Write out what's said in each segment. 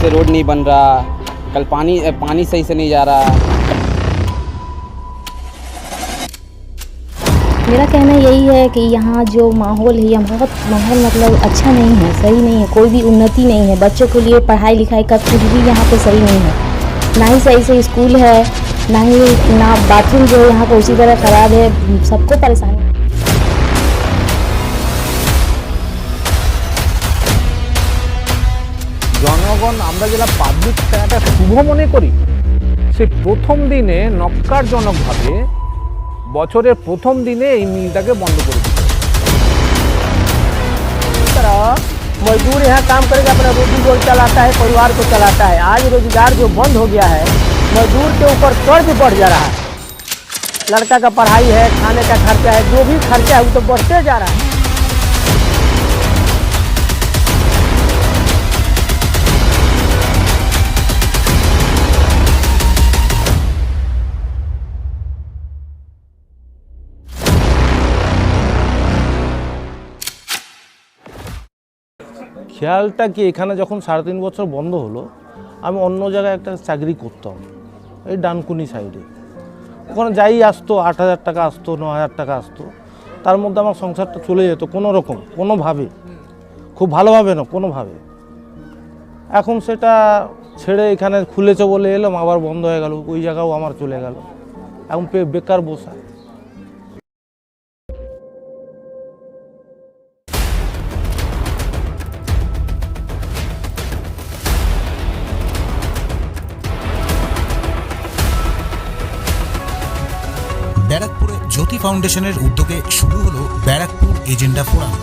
से रोड नहीं बन रहा। कल पानी पानी सही से नहीं जा रहा। मेरा कहना यही है कि यहाँ जो माहौल है, यहाँ बहुत माहौल मतलब अच्छा नहीं है, सही नहीं है, कोई भी उन्नति नहीं है। बच्चों के लिए पढ़ाई लिखाई का कुछ भी यहाँ पे सही नहीं है। ना ही सही से स्कूल है, ना ही ना बाथरूम जो है यहाँ पर उसी तरह खराब है, सबको परेशानी। জনগণ আমরা যেটা পাবলিক একটা শুভ মনে করি সে প্রথম দিনে নক্কারজনকভাবে বছরের প্রথম দিনে এই মিলটাকে বন্ধ করে দিল तरह मजदूर यहाँ काम करके अपना रोजी रोज चलाता है परिवार को चलाता है आज रोजगार जो बंद हो गया है मजदूर के ऊपर कर्ज बढ़ जा रहा है लड़का का पढ़ाई है खाने का खर्चा है जो भी खर्चा है वो तो बढ़ते जा रहा है খেয়ালটা কি, এখানে যখন সাড়ে তিন বছর বন্ধ হলো, আমি অন্য জায়গায় একটা চাকরি করতাম, এই ডানকুনি সাইডে ওখানে যাই আসতো, আট হাজার টাকা আসতো, ন হাজার টাকা আসতো, তার মধ্যে আমার সংসারটা চলে যেত কোনো রকম, কোনোভাবে। খুব ভালোভাবে না, কোনোভাবে। এখন সেটা ছেড়ে এখানে খুলেছে বলে এলাম, আবার বন্ধ হয়ে গেল, ওই জায়গাও আমার চলে গেল। এখন বেকার বসা। জ্যোতি ফাউন্ডেশনের উদ্যোগে শুরু হলো ব্যারাকপুর এজেন্ডা ফোরাম।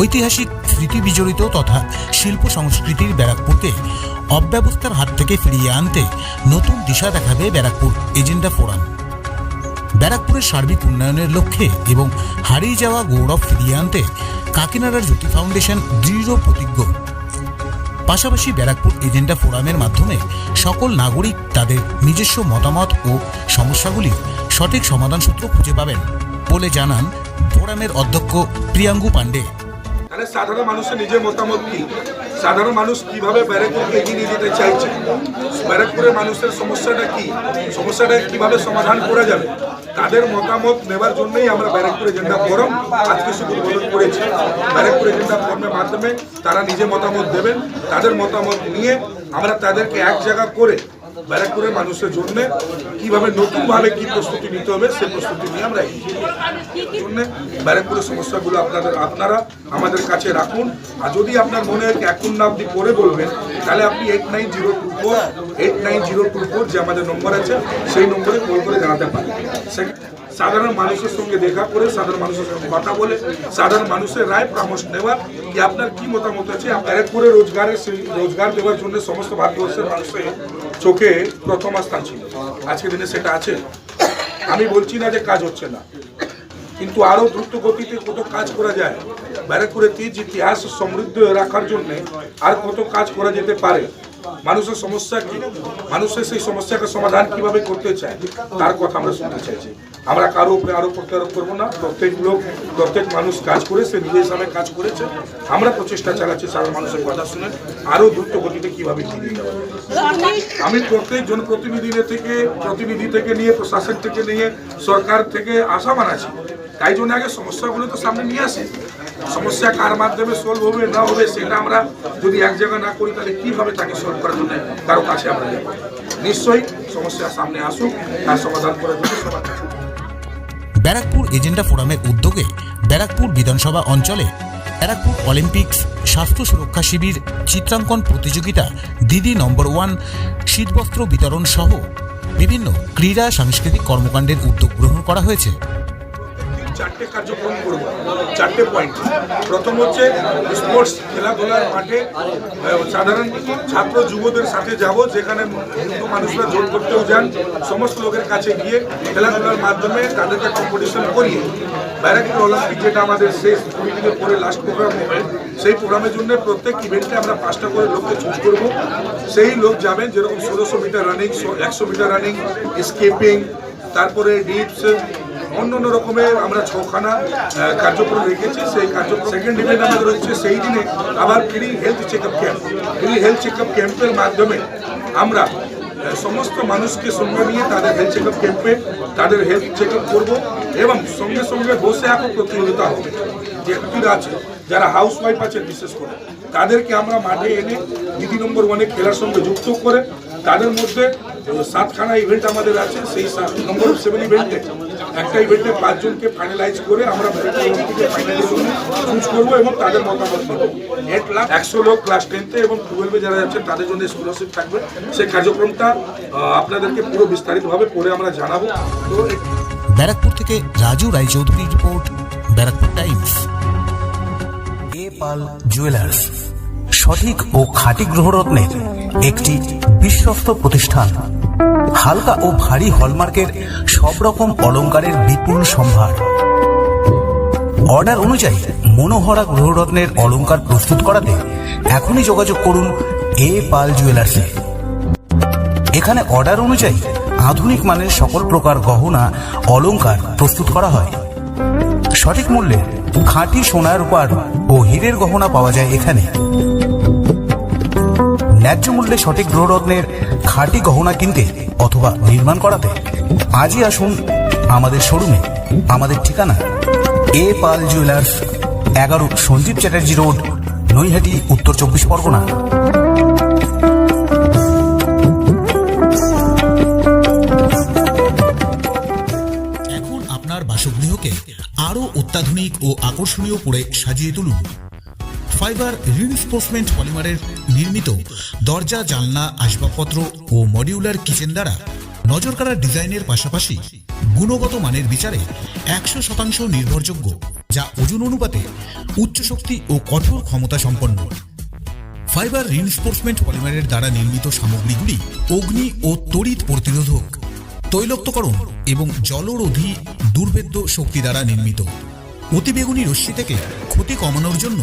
ঐতিহাসিক স্মৃতি বিজড়িত তথা শিল্প সংস্কৃতির ব্যারাকপুরকে অব্যবস্থার হাত থেকে ফিরিয়ে আনতে নতুন দিশা দেখাবে ব্যারাকপুর এজেন্ডা ফোরাম। ব্যারাকপুরের সার্বিক উন্নয়নের লক্ষ্যে এবং হারিয়ে যাওয়া গৌরব ফিরিয়ে আনতে কাকিনাড়ার জ্যোতি ফাউন্ডেশন দৃঢ় প্রতিজ্ঞ। পাশাপাশি ব্যারাকপুর এজেন্ডা ফোরামের মাধ্যমে সকল নাগরিক তাদের নিজস্ব মতামত ও সমস্যাগুলির সঠিক সমাধান সূত্র খুঁজে পাবেন বলে জানান ফোরামের অধ্যক্ষ প্রিয়াঙ্গু পাণ্ডে। তাহলে সাধারণ মানুষের নিজের মতামত কি? সাধারণ মানুষ কীভাবে ব্যারাকপুরকে এগিয়ে নিয়ে যেতে চাইছে? ব্যারাকপুরের মানুষের সমস্যাটা কি? সমস্যাটা কীভাবে সমাধান করা যাবে? তাদের মতামত নেবার জন্যই আমরা ব্যারাকপুর এজেন্ডা ফোরাম আজকে শুধু উদ্বোধন করেছি। ব্যারাকপুর এজেন্ডা ফোরামের মাধ্যমে তারা নিজে মতামত দেবেন, তাদের মতামত নিয়ে আমরা তাদেরকে এক জায়গা করে ব্যারাকপুরের মানুষের জন্য কীভাবে নতুনভাবে কি প্রস্তুতি নিতে হবে সে প্রস্তুতি নিয়ে আমরা। জন্য ব্যারাকপুরের সমস্যাগুলো আপনাদের, আপনারা আমাদের কাছে রাখুন আর যদি আপনার মনে হয় এখন না আপনি পরে বলবেন, তাহলে আপনি eight nine zero two four eight nine zero two four যে আমাদের নম্বর আছে, সেই নম্বরে কল করে জানাতে পারেন সে- সাধারণ মানুষের সঙ্গে দেখা করে, সাধারণ মানুষের সঙ্গে কথা বলে, সাধারণ মানুষের রায় পরামর্শ নেওয়ার কি আপনার কি মতামত আছে? ব্যারাকপুরে রোজগারের রোজগার দেওয়ার জন্য সমস্ত ভারতবর্ষের মানুষের চোখে প্রথম স্থান ছিল। আজকের দিনে সেটা আছে। আমি বলছি না যে কাজ হচ্ছে না। কিন্তু আরও দ্রুত গতিতে কত কাজ করা যায়, ব্যারাকপুরের তীজ ইতিহাস সমৃদ্ধ রাখার জন্য আর কত কাজ করা যেতে পারে, মানুষের সমস্যা কি? মানুষের সেই সমস্যাকে সমাধান কীভাবে করতে চায়? তার কথা আমরা শুনতে চাইছি। আমরা কারও উপরে আরও প্রত্যারোপ করব না। প্রত্যেক লোক, প্রত্যেক মানুষ কাজ করে, সে নিজের হিসাবে কাজ করেছে। আমরা প্রচেষ্টা চালাচ্ছি সাধারণ মানুষের কথা শুনে। আরও দ্রুত গতিতে কীভাবে আমি প্রত্যেক জনপ্রতিনিধি থেকে, প্রতিনিধি থেকে নিয়ে, প্রশাসন থেকে নিয়ে, সরকার থেকে আশা বানাচ্ছি। তাই জন্য আগে সমস্যাগুলো তো সামনে নিয়ে আসে। সমস্যা কার মাধ্যমে সলভ হবে, না হবে, সেটা আমরা যদি এক জায়গায় না করি, তাহলে কীভাবে তাকে সলভ করার জন্য কারও কাছে আমরা নিশ্চয়ই সমস্যা সামনে আসুক, তার সমাধান করার জন্য সবার কাছে। ব্যারাকপুর এজেন্ডা ফোরামের উদ্যোগে ব্যারাকপুর বিধানসভা অঞ্চলে ব্যারাকপুর অলিম্পিক্স স্বাস্থ্য সুরক্ষা শিবির চিত্রাঙ্কন প্রতিযোগিতা, দিদি নম্বর ওয়ান শীতবস্ত্র বিতরণ সহ বিভিন্ন ক্রীড়া সাংস্কৃতিক কর্মকাণ্ডের উদ্যোগ গ্রহণ করা হয়েছে। চারটে কার্যক্রম করব, চারটে পয়েন্ট প্রথম হচ্ছে স্পোর্টস খেলাধুলার মাঠে সাধারণ ছাত্র যুবদের সাথে যাব, যেখানে মানুষরা জোর করতেও যান, সমস্ত লোকের কাছে গিয়ে খেলাধুলার মাধ্যমে তাদেরকে কম্পিটিশন করিয়ে ব্যারাকপুর অলিম্পিক যেটা আমাদের শেষ দিনের পরে লাস্ট প্রোগ্রাম হবে, সেই প্রোগ্রামের জন্য প্রত্যেক ইভেন্টে আমরা পাঁচটা করে লোককে চুজ করব। সেই লোক যাবেন যেরকম ষোলোশো মিটার রানিং একশো মিটার রানিং স্কেপিং তারপরে ডিপস অন্য অন্য রকমের আমরা ছখানা কার্যক্রম রেখেছি। সেই কার্যক্রম সেকেন্ড ইভেন্ট আমাদের হচ্ছে সেই দিনে আবার free health check up camp free health check up ক্যাম্পের মাধ্যমে আমরা সমস্ত মানুষকে সঙ্গে নিয়ে তাদের হেলথ চেক আপ ক্যাম্পে তাদের হেলথ চেক আপ করব এবং সঙ্গে সঙ্গে বসে এখন প্রতিযোগিতা হবে। যে আছে, যারা হাউস ওয়াইফ আছে বিশেষ করে, তাদেরকে আমরা মাঠে এনে দিদি নম্বর ওয়ানে খেলার সঙ্গে যুক্ত করে তাদের মধ্যে সাতখানা ইভেন্ট আমাদের আছে। সেই সাত নম্বর সেভেন ইভেন্টে একটা ইভেন্টে পাঁচজনকে ফাইনালাইজ করে আমরা চুজ করব এবং তাদের মতামত নেব। এক লাখ একশো লোক ক্লাস টেনতে এবং টুয়েলভে যারা যাচ্ছেন তাদের জন্য স্কলারশিপ থাকবে। সেই কার্যক্রমটা আপনাদেরকে পুরো বিস্তারিতভাবে পরে আমরা জানাব। তো ব্যারাকপুর থেকে Raju Roychowdhury report Barrackpore Times. A Pal jewellers. সঠিক ও খাঁটি গ্রহরত্নের একটি বিশ্বস্ত প্রতিষ্ঠান। হালকা ও ভারী হলমার্কের সব রকম অলংকারের বিপুল সম্ভার। অর্ডার অনুযায়ী মনোহরা গ্রহরত্নের অলংকার প্রস্তুত করাতে এখনই যোগাযোগ করুন এ পাল জুয়েলার্সে। এখানে অর্ডার অনুযায়ী আধুনিক মানের সকল প্রকার গহনা অলংকার প্রস্তুত করা হয়। সঠিক মূল্যে খাঁটি সোনার রূপার ও হীরের গহনা পাওয়া যায় এখানে। ন্যায্য মূল্যে সঠিক গ্রহরত্নের খাঁটি গহনা কিনতে অথবা নির্মাণ করাতে আজই আসুন আমাদের শোরুমে। আমাদের ঠিকানা, এ পাল জুয়েলার্স, এগারো সঞ্জীব চ্যাটার্জি রোড, নৈহাটি, উত্তর চব্বিশ পরগনা। এখন আপনার বাসগৃহকে আরও অত্যাধুনিক ও আকর্ষণীয় করে সাজিয়ে তুলুন। ফাইবার রিইনফোর্সমেন্ট পলিমারের নির্মিত দরজা, জানলা, আসবাবপত্র ও মডিউলার কিচেন দ্বারা নজর কাড়া ডিজাইনের পাশাপাশি গুণগত মানের বিচারে একশো শতাংশ নির্ভরযোগ্য, যা ওজন অনুপাতে উচ্চ শক্তি ও কঠোর ক্ষমতা সম্পন্ন। ফাইবার রিইনফোর্সমেন্ট পলিমারের দ্বারা নির্মিত সামগ্রীগুলি অগ্নি ও তড়িৎ প্রতিরোধক, তৈলক্তকরণ এবং জলরোধী দুর্ভেদ্য শক্তি দ্বারা নির্মিত। অতিবেগুনি রশ্মি থেকে ক্ষতি কমানোর জন্য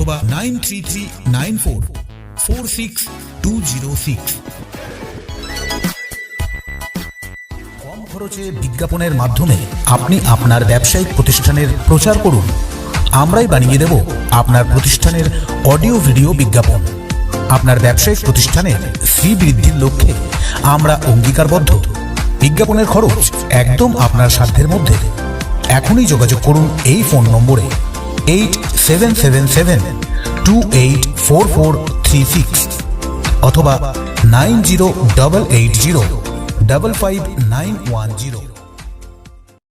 অথবা nine three three nine four four six two zero six. কম খরচে বিজ্ঞাপনের মাধ্যমে আপনি আপনার ব্যবসায়িক প্রতিষ্ঠানের প্রচার করুন। আমরাই বানিয়ে দেব আপনার প্রতিষ্ঠানের অডিও ভিডিও বিজ্ঞাপন। আপনার ব্যবসায়িক প্রতিষ্ঠানের শ্রী বৃদ্ধির লক্ষ্যে আমরা অঙ্গীকারবদ্ধ। বিজ্ঞাপনের খরচ একদম আপনার সাধ্যের মধ্যে। এখনই যোগাযোগ করুন এই ফোন নম্বরে। Eight seven seven seven two eight four four three six অথবা nine zero double eight zero double five nine one zero